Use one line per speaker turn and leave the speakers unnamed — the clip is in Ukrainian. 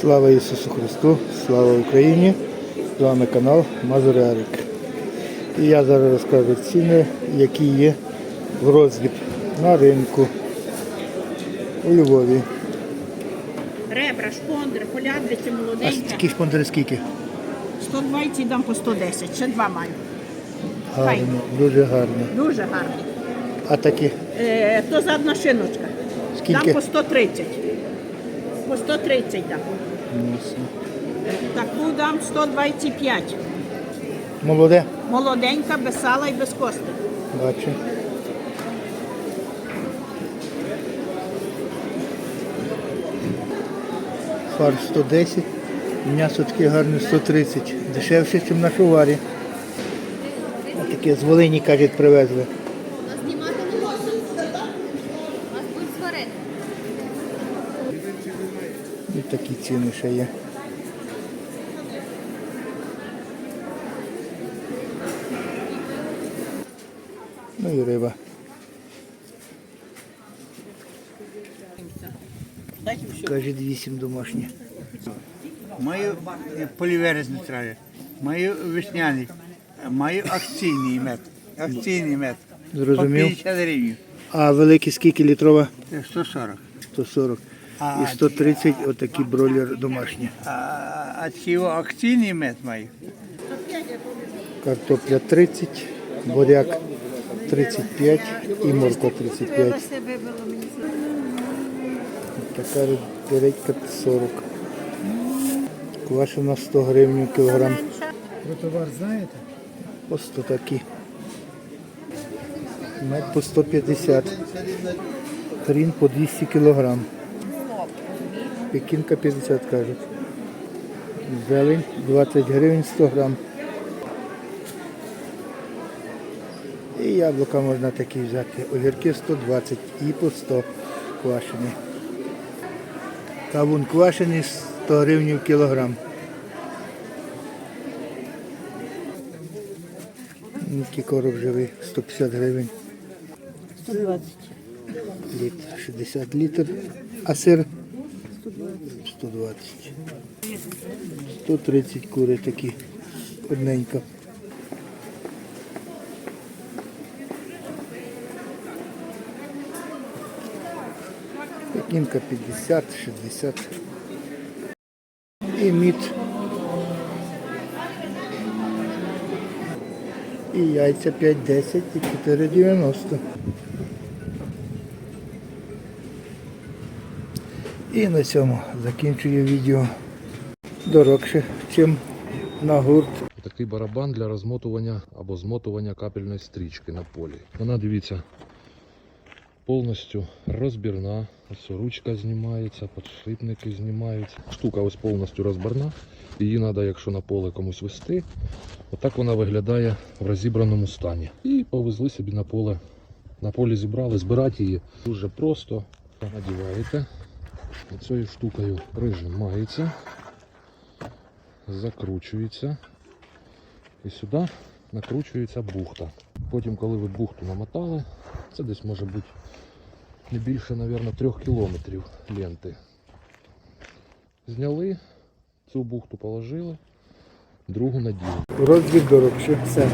Слава Ісусу Христу, слава Україні! З вами канал Мазурярик. І я зараз розкажу ціни, які є в роздріб на ринку у Львові.
Ребра, шпондри, полядвиці,
А
молоденька.
такі шпондери скільки?
120 дам по 110, ще два маю.
Гарно, дуже гарно.
Дуже гарні.
А такі
Е, то задна шиночка.
Скільки?
Дам по 130. По 130 дам.
Ясно.
Таку дам 125.
молоде,
Молоденька, без сала і без кости.
бачу. Фарш 110, м'ясо таке гарне 130, дешевше, ніж на шуварі. Таке з Волині, кажуть, привезли. І такі ціни ще є. Ну і риба. Кажуть, 8 домашні.
Маю поліверезний трави, маю весняний, маю акційний мед. Акційний мед.
Зрозумів.
По 50 гривень.
А великі скільки літрова?
Це 140.
140. І 130 отакі бройлер домашні.
А, цього акційний мед маю.
Картопля 30, буряк 35 і морква 35. Така редька 40. Квашена 100 гривень кілограм.
Ви товар знаєте?
По 100 такі. Мед по 150. Хрін по 200 кілограм. Пекінка 50 кажуть. Зелень 20 гривень 100 грам. І яблука можна такі взяти. Огірки 120 і по 100 квашені. Кавун квашений 100 гривень кілограм. Такий короб живий 150 гривень.
120.
Літр, 60 літр. А сир? 120. 130 кури такі. Одненько. Пекінка 50, 60. І мід. І яйця 5,10 і 4,90. І на цьому закінчую відео. Дорогше, чим на гурт.
Такий барабан для розмотування або змотування капельної стрічки на полі. Вона, дивіться, повністю розбірна. Ось ручка знімається, подшипники знімаються. Штука ось повністю розбірна. Її треба, якщо на поле комусь вести. Отак вона виглядає в розібраному стані. І повезли собі на поле. На полі зібрали, збирати її дуже просто. Надіваєте. Цією штукою прижимається, закручується. І сюди накручується бухта. Потім, коли ви бухту намотали, це десь може бути не більше, мабуть, трьох кілометрів ленти. Зняли, цю бухту положили, другу наділи.
Розбір дорогше. Все.